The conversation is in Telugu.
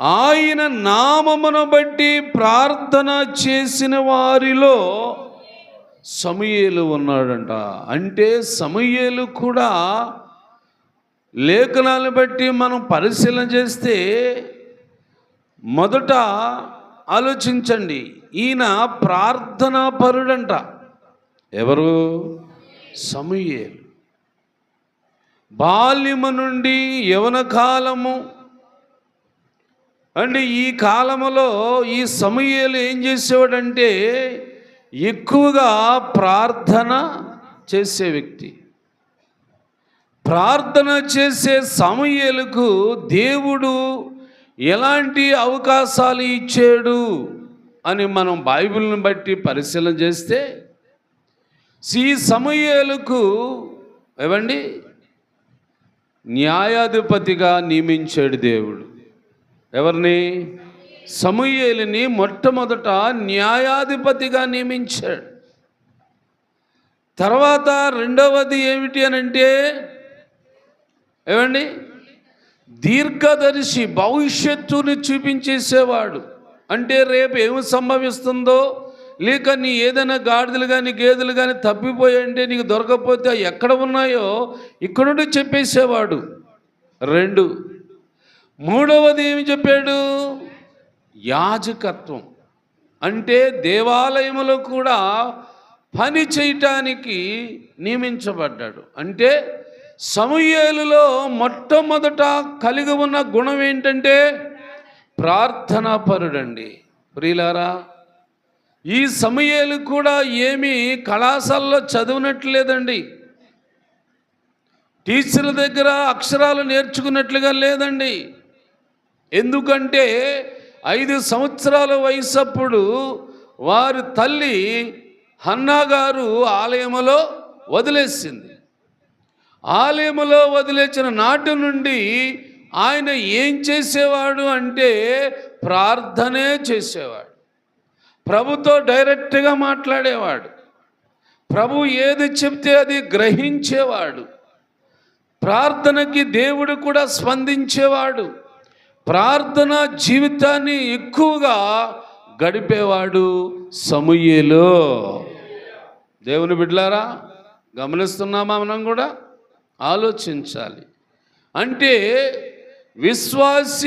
ఆయన నామమును బట్టి ప్రార్థన చేసిన వారిలో సమయలు ఉన్నాడంట. అంటే సమయలు కూడా లేఖనాలను బట్టి మనం పరిశీలన చేస్తే మొదట ఆలోచించండి. ఈయన ప్రార్థనా పరుడంట ఎవరు? సమయలు. బాల్యము నుండి యవన కాలము అంటే ఈ కాలములో ఈ సమూయేలు ఏం చేసేవాడంటే ఎక్కువగా ప్రార్థన చేసే వ్యక్తి. ప్రార్థన చేసే సమూయేలుకు దేవుడు ఎలాంటి అవకాశాలు ఇచ్చాడు అని మనం బైబిల్ని బట్టి పరిశీలన చేస్తే ఈ సమయాలకు ఏవండి న్యాయాధిపతిగా నియమించాడు దేవుడు. ఎవరిని? సమూయేలిని మొట్టమొదట న్యాయాధిపతిగా నియమించాడు. తర్వాత రెండవది ఏమిటి అని అంటే ఏమండి? దీర్ఘదర్శి భవిష్యత్తుని చూపించేసేవాడు. అంటే రేపు ఏమి సంభవిస్తుందో లేక నీ ఏదైనా గాడిదలు కానీ గేదెలు కానీ తప్పిపోయంటే నీకు దొరకపోతే ఎక్కడ ఉన్నాయో ఇక్కడ నుండి చెప్పేసేవాడు. రెండు మూడవది ఏమి చెప్పాడు? యాజకత్వం. అంటే దేవాలయములో కూడా పని చేయటానికి నియమించబడ్డాడు. అంటే సమూయేలులో మొట్టమొదట కలిగి ఉన్న గుణం ఏంటంటే ప్రార్థనాపరుడండి. ప్రియులారా ఈ సమయాలు కూడా ఏమీ కళాశాలలో చదివినట్లేదండి. టీచర్ల దగ్గర అక్షరాలు నేర్చుకున్నట్లుగా లేదండి. ఎందుకంటే ఐదు సంవత్సరాల వయసప్పుడు వారి తల్లి హన్నా గారు ఆలయములో వదిలేసింది. ఆలయములో వదిలేసిన నాటి నుండి ఆయన ఏం చేసేవాడు అంటే ప్రార్థనే చేసేవాడు. ప్రభుతో డైరెక్ట్గా మాట్లాడేవాడు. ప్రభు ఏది చెప్తే అది గ్రహించేవాడు. ప్రార్థనకి దేవుడు కూడా స్పందించేవాడు. ప్రార్థన జీవితాన్ని ఎక్కువగా గడిపేవాడు సమూయేలో. దేవుని బిడ్లారా గమనిస్తున్నామా మనం కూడా? ఆలోచించాలి. అంటే విశ్వాసి